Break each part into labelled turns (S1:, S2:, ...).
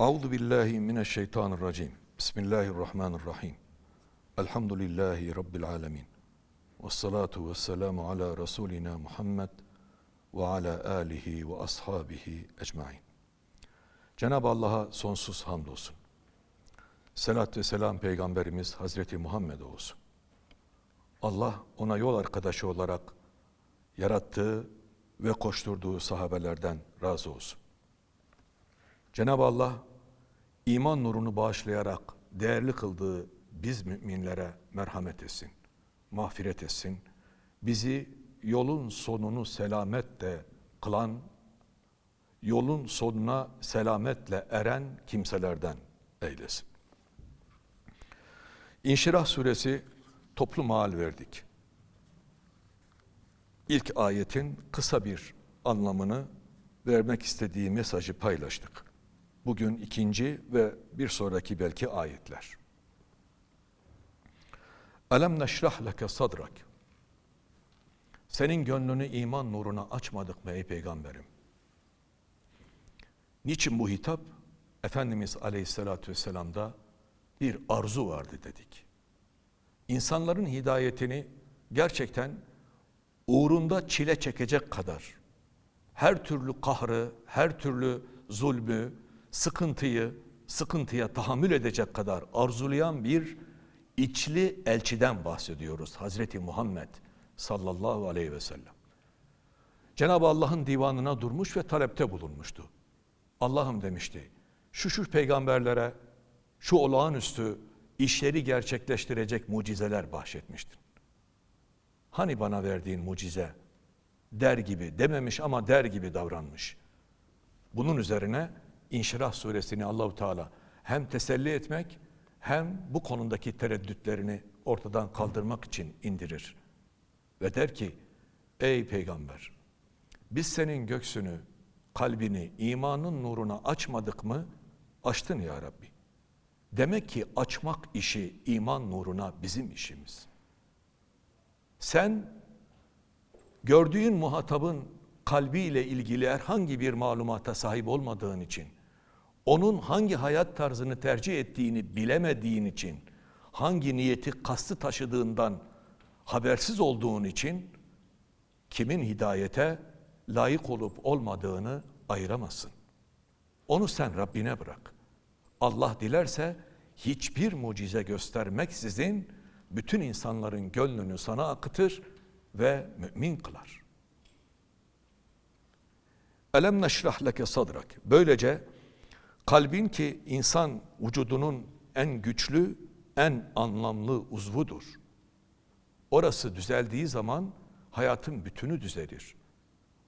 S1: Euzu billahi mineşşeytanirracim. Bismillahirrahmanirrahim. Elhamdülillahi rabbil alamin. Ves salatu vesselamu ala rasulina Muhammed ve ala alihi ve ashabihi ecmaîn. Cenab-ı Allah'a sonsuz hamdolsun. Selat ve selam peygamberimiz Hazreti Muhammed'e olsun. Allah ona yol arkadaşı olarak yarattığı ve koşturduğu sahabelerden razı olsun. Cenab-ı Allah iman nurunu bağışlayarak değerli kıldığı biz müminlere merhamet etsin, mağfiret etsin. Bizi yolun sonunu selametle kılan, yolun sonuna selametle eren kimselerden eylesin. İnşirah suresi toplu maal verdik. İlk ayetin kısa bir anlamını vermek istediği mesajı paylaştık. Bugün ikinci ve bir sonraki belki ayetler. Elem neşrah leke sadrak. Senin gönlünü iman nuruna açmadık mı ey peygamberim? Niçin bu hitap? Efendimiz Aleyhisselatü Vesselam'da bir arzu vardı dedik. İnsanların hidayetini gerçekten uğrunda çile çekecek kadar her türlü kahrı, her türlü zulmü, sıkıntıyı, sıkıntıya tahammül edecek kadar arzulayan bir içli elçiden bahsediyoruz. Hazreti Muhammed sallallahu aleyhi ve sellem. Cenab-ı Allah'ın divanına durmuş ve talepte bulunmuştu. Allah'ım demişti, şu şu peygamberlere şu olağanüstü işleri gerçekleştirecek mucizeler bahşetmiştin. Hani bana verdiğin mucize der gibi dememiş ama der gibi davranmış. Bunun üzerine İnşirah suresini Allahu Teala hem teselli etmek hem bu konudaki tereddütlerini ortadan kaldırmak için indirir. Ve der ki ey peygamber biz senin göksünü, kalbini imanın nuruna açmadık mı? Açtın ya Rabbi. Demek ki açmak işi iman nuruna bizim işimiz. Sen gördüğün muhatabın kalbiyle ilgili herhangi bir malumata sahip olmadığın için, onun hangi hayat tarzını tercih ettiğini bilemediğin için, hangi niyeti kastı taşıdığından habersiz olduğun için, kimin hidayete layık olup olmadığını ayıramazsın. Onu sen Rabbine bırak. Allah dilerse hiçbir mucize göstermeksizin bütün insanların gönlünü sana akıtır ve mümin kılar. Elem neşrah leke sadrak. Böylece kalbin ki insan vücudunun en güçlü, en anlamlı uzvudur. Orası düzeldiği zaman hayatın bütünü düzelir.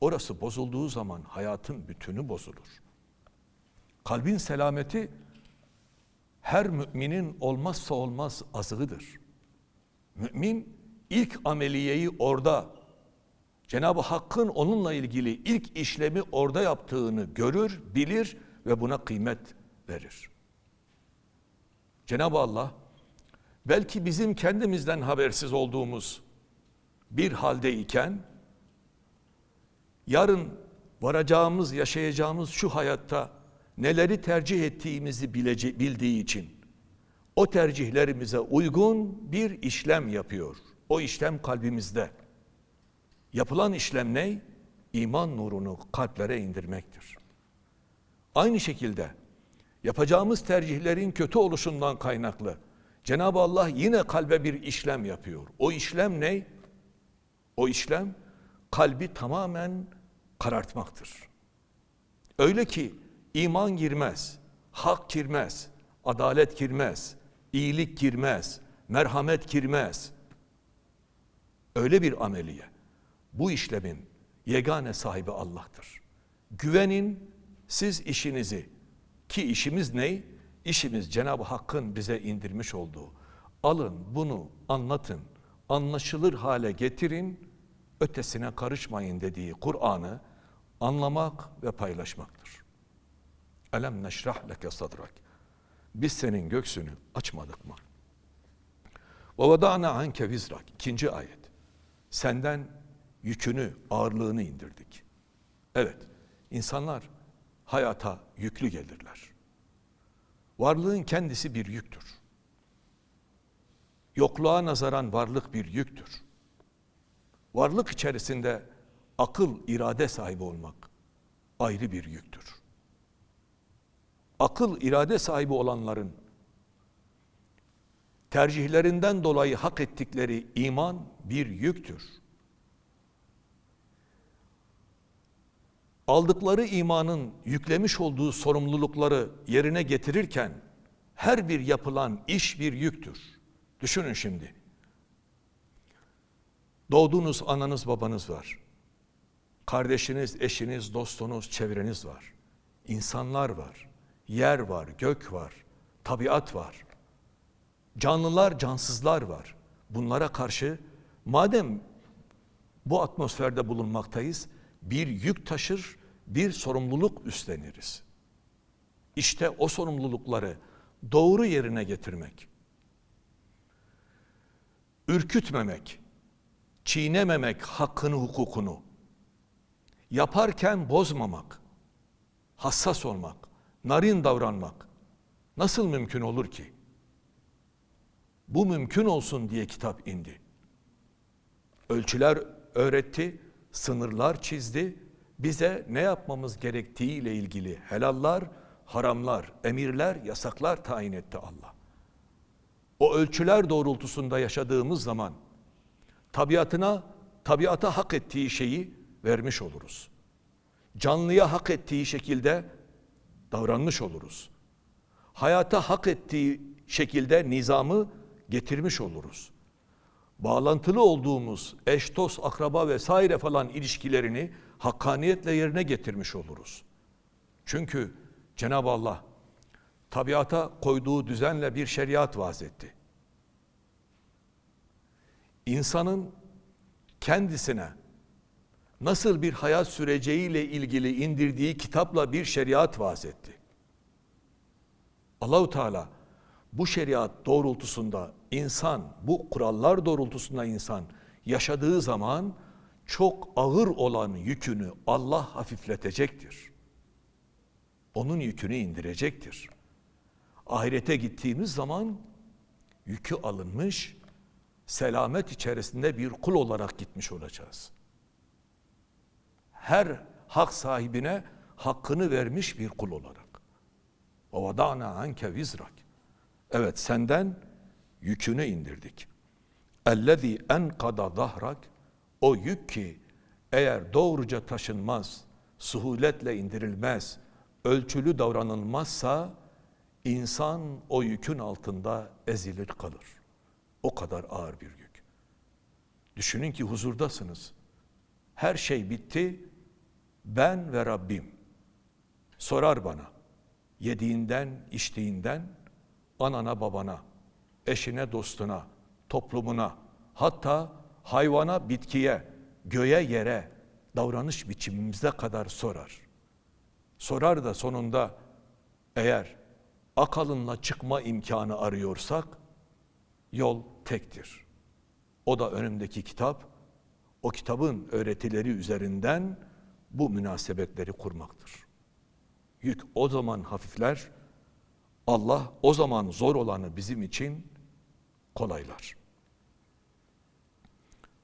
S1: Orası bozulduğu zaman hayatın bütünü bozulur. Kalbin selameti her müminin olmazsa olmaz azığıdır. Mümin ilk ameliyeyi orada Cenab-ı Hakk'ın onunla ilgili ilk işlemi orada yaptığını görür, bilir ve buna kıymet verir. Cenab-ı Allah belki bizim kendimizden habersiz olduğumuz bir haldeyken yarın varacağımız, yaşayacağımız şu hayatta neleri tercih ettiğimizi bilece, bildiği için o tercihlerimize uygun bir işlem yapıyor. O işlem kalbimizde. Yapılan işlem ne? İman nurunu kalplere indirmektir. Aynı şekilde yapacağımız tercihlerin kötü oluşundan kaynaklı Cenab-ı Allah yine kalbe bir işlem yapıyor. O işlem ne? O işlem kalbi tamamen karartmaktır. Öyle ki iman girmez, hak girmez, adalet girmez, iyilik girmez, merhamet girmez. Öyle bir ameliye. Bu işlemin yegane sahibi Allah'tır. Güvenin siz işinizi ki işimiz ne? İşimiz Cenab-ı Hakk'ın bize indirmiş olduğu. Alın bunu anlatın, anlaşılır hale getirin, ötesine karışmayın dediği Kur'an'ı anlamak ve paylaşmaktır. Elem neşrah leke sadrak. Biz senin göksünü açmadık mı? Ve vada'na anke vizrak. İkinci ayet. Senden yükünü, ağırlığını indirdik. Evet, insanlar hayata yüklü gelirler. Varlığın kendisi bir yüktür. Yokluğa nazaran varlık bir yüktür. Varlık içerisinde akıl, irade sahibi olmak ayrı bir yüktür. Akıl, irade sahibi olanların tercihlerinden dolayı hak ettikleri iman bir yüktür. Aldıkları imanın yüklemiş olduğu sorumlulukları yerine getirirken her bir yapılan iş bir yüktür. Düşünün şimdi. Doğduğunuz ananız babanız var. Kardeşiniz, eşiniz, dostunuz, çevreniz var. İnsanlar var. Yer var, gök var, tabiat var. Canlılar, cansızlar var. Bunlara karşı madem bu atmosferde bulunmaktayız, bir yük taşır, bir sorumluluk üstleniriz. İşte o sorumlulukları doğru yerine getirmek, ürkütmemek, çiğnememek hakkını, hukukunu, yaparken bozmamak, hassas olmak, narin davranmak nasıl mümkün olur ki? Bu mümkün olsun diye kitap indi. Ölçüler öğretti, sınırlar çizdi, bize ne yapmamız gerektiği ile ilgili helallar, haramlar, emirler, yasaklar tayin etti Allah. O ölçüler doğrultusunda yaşadığımız zaman tabiatına, tabiata hak ettiği şeyi vermiş oluruz. Canlıya hak ettiği şekilde davranmış oluruz. Hayata hak ettiği şekilde nizamı getirmiş oluruz. Bağlantılı olduğumuz eş, dost, akraba vesaire falan ilişkilerini hakkaniyetle yerine getirmiş oluruz. Çünkü Cenab-ı Allah tabiata koyduğu düzenle bir şeriat vaz etti. İnsanın kendisine nasıl bir hayat süreceğiyle ilgili indirdiği kitapla bir şeriat vaz etti. Allahu Teala bu şeriat doğrultusunda insan, bu kurallar doğrultusunda insan yaşadığı zaman çok ağır olan yükünü Allah hafifletecektir. Onun yükünü indirecektir. Ahirete gittiğimiz zaman yükü alınmış, selamet içerisinde bir kul olarak gitmiş olacağız. Her hak sahibine hakkını vermiş bir kul olarak. وَوَدَعْنَا anke vizrak. Evet senden yükünü indirdik. اَلَّذ۪ي اَنْقَدَ zahrak o yük ki eğer doğruca taşınmaz, suhuletle indirilmez, ölçülü davranılmazsa insan o yükün altında ezilir kalır. O kadar ağır bir yük. Düşünün ki huzurdasınız. Her şey bitti. Ben ve Rabbim. Sorar bana. Yediğinden, içtiğinden, anana babana, eşine dostuna, toplumuna, hatta hayvana, bitkiye, göğe yere davranış biçimimize kadar sorar. Sorar da sonunda eğer akalınla çıkma imkanı arıyorsak yol tektir. O da önümdeki kitap, o kitabın öğretileri üzerinden bu münasebetleri kurmaktır. Yük o zaman hafifler, Allah o zaman zor olanı bizim için kolaylar.